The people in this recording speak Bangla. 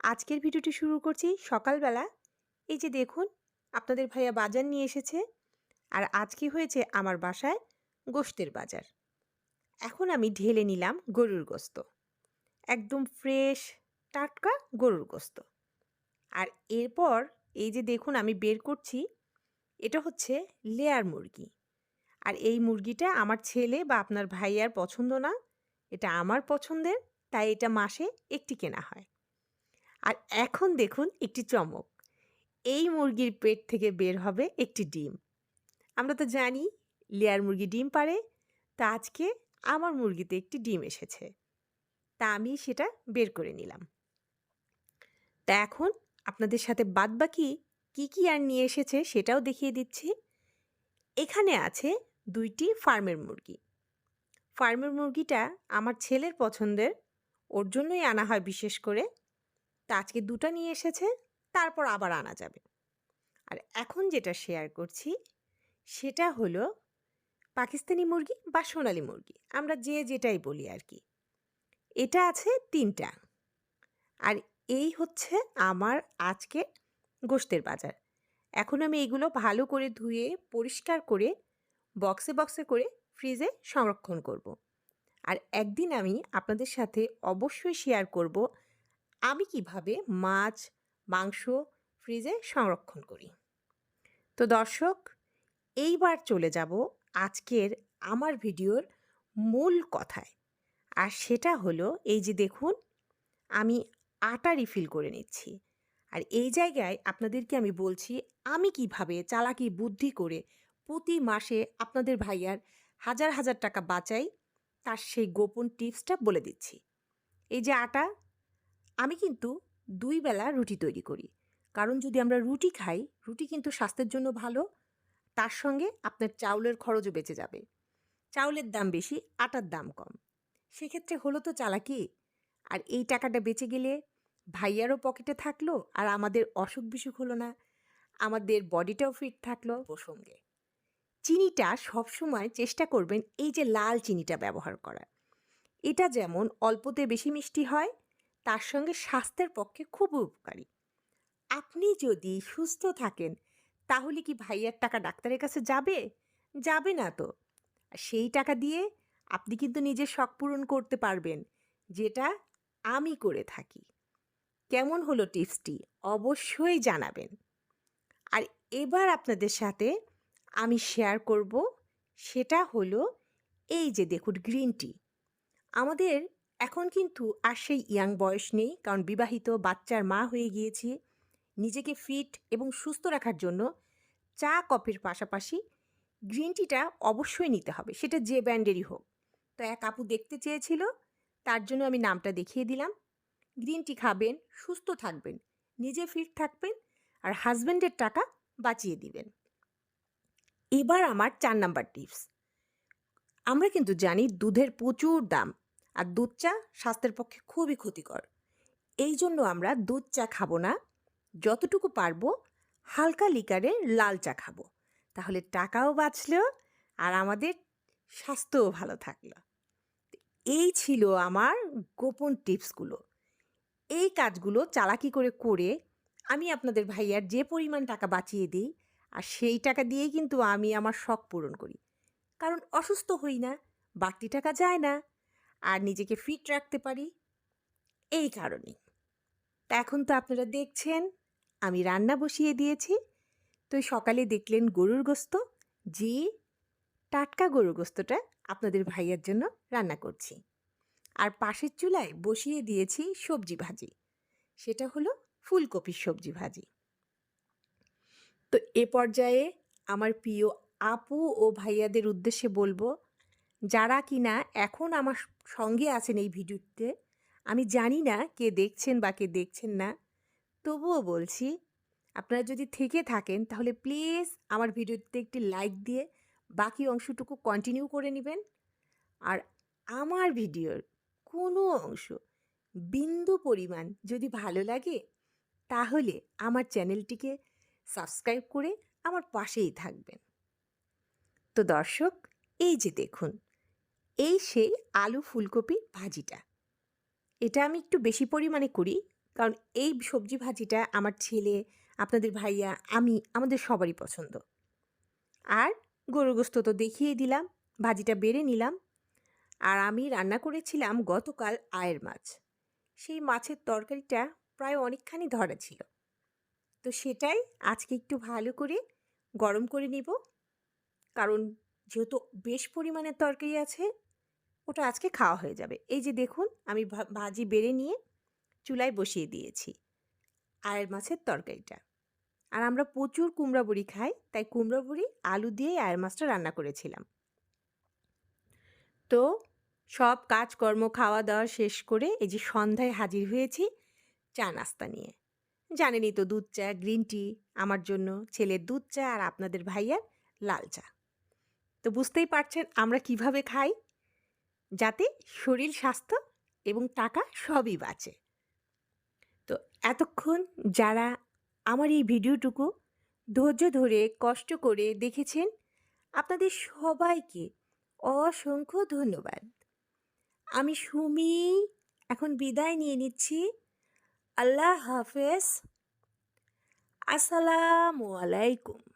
আজকের ভিডিওটি শুরু করছি সকালবেলা। এই যে দেখুন, আপনাদের ভাইয়া বাজার নিয়ে এসেছে আর আজকে হয়েছে আমার বাসায় গোশতের বাজার। এখন আমি ঢেলে নিলাম গরুর গোস্ত। একদম ফ্রেশ, টাটকা গরুর গোস্ত। আর এরপর এই যে দেখুন আমি বের করছি, এটা হচ্ছে লেয়ার মুরগি। আর এই মুরগিটা আমার ছেলে বা আপনার ভাইয়ার পছন্দ না। এটা আমার পছন্দের, তাই এটা মাসে একটি কেনা হয়। আর এখন দেখুন একটি চমক। এই মুরগির পেট থেকে বের হবে একটি ডিম। আমরা তো জানি লেয়ার মুরগি ডিম পারে তা আজকে আমার মুরগিতে একটি ডিম এসেছে। তা আমি সেটা বের করে নিলাম। তা এখন আপনাদের সাথে বাদবাকি কী কী আর নিয়ে এসেছে সেটাও দেখিয়ে দিচ্ছি। এখানে আছে দুইটি ফার্মের মুরগি। ফার্মের মুরগিটা আমার ছেলের পছন্দের, ওর জন্যই আনা হয় বিশেষ করে। তা আজকে দুটো নিয়ে এসেছে, তারপর আবার আনা যাবে। আর এখন যেটা শেয়ার করছি, সেটা হলো পাকিস্তানি মুরগি বা সোনালি মুরগি, আমরা যে যেটাই বলি আর কি। এটা আছে তিনটা, আর এই হচ্ছে আমার আজকে গোশতের বাজার। এখন আমি এগুলো ভালো করে ধুয়ে, পরিষ্কার করে বক্সে বক্সে করে ফ্রিজে সংরক্ষণ করব। আর একদিন আমি আপনাদের সাথে অবশ্যই শেয়ার করব আমি কীভাবে মাছ, মাংস ফ্রিজে সংরক্ষণ করি? তো দর্শক, এইবার চলে যাব আজকের আমার ভিডিওর মূল কথায়। আর সেটা হলো, এই যে দেখুন, আমি আটা রিফিল করে নিচ্ছি। আর এই জায়গায় আপনাদেরকে আমি বলছি, আমি কীভাবে চালাকি বুদ্ধি করে প্রতি মাসে আপনাদের ভাইয়ার হাজার হাজার টাকা বাঁচাই, তার সেই গোপন টিপসটা বলে দিচ্ছি। এই যে আটা আমি কিন্তু দুই বেলা রুটি তৈরি করি। কারণ যদি আমরা রুটি খাই, রুটি কিন্তু স্বাস্থ্যের জন্য ভালো, তার সঙ্গে আপনার চাউলের খরচও বেঁচে যাবে। চাউলের দাম বেশি, আটার দাম কম। সেক্ষেত্রে হলো তো চালাকি। আর এই টাকাটা বেঁচে গেলে ভাইয়ারও পকেটে থাকল আর আমাদের অসুখ বিসুখ হলো না। আমাদের বডিটাও ফিট থাকল প্রসঙ্গে। চিনিটা সবসময় চেষ্টা করবেন এই যে লাল চিনিটা ব্যবহার করার। এটা যেমন অল্পতে বেশি মিষ্টি হয় তার সঙ্গে স্বাস্থ্যের পক্ষে খুব উপকারী। আপনি যদি সুস্থ থাকেন, তাহলে কি ভাইয়ার টাকা ডাক্তারের কাছে যাবে? যাবে না তো। সেই টাকা দিয়ে আপনি কিন্তু নিজের শখ পূরণ করতে পারবেন, যেটা আমি করে থাকি। কেমন হলো টিপসটি অবশ্যই জানাবেন। আর এবার আপনাদের সাথে আমি শেয়ার করব, সেটা হলো এই যে দেখুন, গ্রিন টি। আমাদের এখন কিন্তু আর সেই ইয়াং বয়স নেই, কারণ বিবাহিত বাচ্চার মা হয়ে গিয়েছি। নিজেকে ফিট এবং সুস্থ রাখার জন্য চা, কফির পাশাপাশি গ্রিন টিটা অবশ্যই নিতে হবে, সেটা যে ব্র্যান্ডেরই হোক। তো এক আপু দেখতে চেয়েছিল, তার জন্য আমি নামটা দেখিয়ে দিলাম। গ্রিন টি খাবেন, সুস্থ থাকবেন, নিজে ফিট থাকবেন আর হাজব্যান্ডের টাকা বাঁচিয়ে দিবেন। এবার আমার চার নাম্বার টিপস আমরা কিন্তু জানি দুধের প্রচুর দাম আর দুধ চা স্বাস্থ্যের পক্ষে খুবই ক্ষতিকর। এই জন্য আমরা দুধ চা খাব না। যতটুকু পারব হালকা লিকারে লাল চা খাব। তাহলে টাকাও বাঁচলো আর আমাদের স্বাস্থ্যও ভালো থাকল। এই ছিল আমার গোপন টিপসগুলো। এই কাজগুলো চালাকি করে করে আমি আপনাদের ভাইয়ার যে পরিমাণ টাকা বাঁচিয়ে দিই আর সেই টাকা দিয়েই কিন্তু আমি আমার শখ পূরণ করি। কারণ অসুস্থ হই না, বাড়তি টাকা যায় না। আর নিজেকে ফিট রাখতে পারি। এই কারণেই। তা এখন তো আপনারা দেখছেন, আমি রান্না বসিয়ে দিয়েছি। তো সকালে দেখলেন গরুর গোস্ত জি টাটকা গরুর গোস্তটা আপনাদের ভাইয়ার জন্য রান্না করছি। আর পাশের চুলায় বসিয়ে দিয়েছি সবজি ভাজি, সেটা হলো ফুলকপির সবজি ভাজি। তো এ পর্যায়ে আমার প্রিয় আপু ও ভাইয়াদের উদ্দেশ্যে বলব যারা কিনা এখন আমার সঙ্গে আছেন এই ভিডিওতে, আমি জানি না কে দেখছেন বা কে দেখছেন না। তবুও বলছি, আপনারা যদি থেকে থাকেন, তাহলে প্লিজ আমার ভিডিওতে একটি লাইক দিয়ে বাকি অংশটুকু কন্টিনিউ করে নেবেন। আর আমার ভিডিওর কোনো অংশ বিন্দু পরিমাণ যদি ভালো লাগে, তাহলে আমার চ্যানেলটিকে সাবস্ক্রাইব করে আমার পাশেই থাকবেন। তো দর্শক, এই যে দেখুন এই সেই আলু ফুলকপি ভাজিটা। এটা আমি একটু বেশি পরিমাণে করি, কারণ এই সবজি ভাজিটা আমার ছেলে, আপনাদের ভাইয়া, আমি, আমাদের সবারই পছন্দ। আর গরুর গোস্ত তো দেখিয়ে দিলাম, ভাজিটা বেড়ে নিলাম। আর আমি রান্না করেছিলাম গতকাল আয়ের মাছ। সেই মাছের তরকারিটা প্রায় অনেকখানি ধরা ছিল। তো সেটাই আজকে একটু ভালো করে গরম করে নিব। কারণ যেহেতু বেশ পরিমাণের তরকারি আছে ওটা আজকে খাওয়া হয়ে যাবে। এই যে দেখুন, আমি ভাজি বেড়ে নিয়ে চুলায় বসিয়ে দিয়েছি। আয়ের মাছের তরকারিটা। আর আমরা প্রচুর কুমড়া বড়ি খাই, তাই কুমড়া বড়ি, আলু দিয়ে আয়ের মাছটা রান্না করেছিলাম। তো সব কাজকর্ম খাওয়া দাওয়া শেষ করে এই যে সন্ধ্যায় হাজির হয়েছি চা নাস্তা নিয়ে। জানেনই তো দুধ চা, গ্রিন টি, আমার জন্য ছেলের দুধ চা আর আপনাদের ভাইয়ার লাল চা। তো বুঝতেই পারছেন আমরা কীভাবে খাই? যাতে শরীর স্বাস্থ্য এবং টাকা সবই বাঁচে। তো এতক্ষণ যারা আমার এই ভিডিওটুকু ধৈর্য ধরে, কষ্ট করে দেখেছেন, আপনাদের সবাইকে অসংখ্য ধন্যবাদ। আমি সুমি, এখন বিদায় নিয়ে নিচ্ছি। আল্লাহ হাফেজ। আসসালামু আলাইকুম।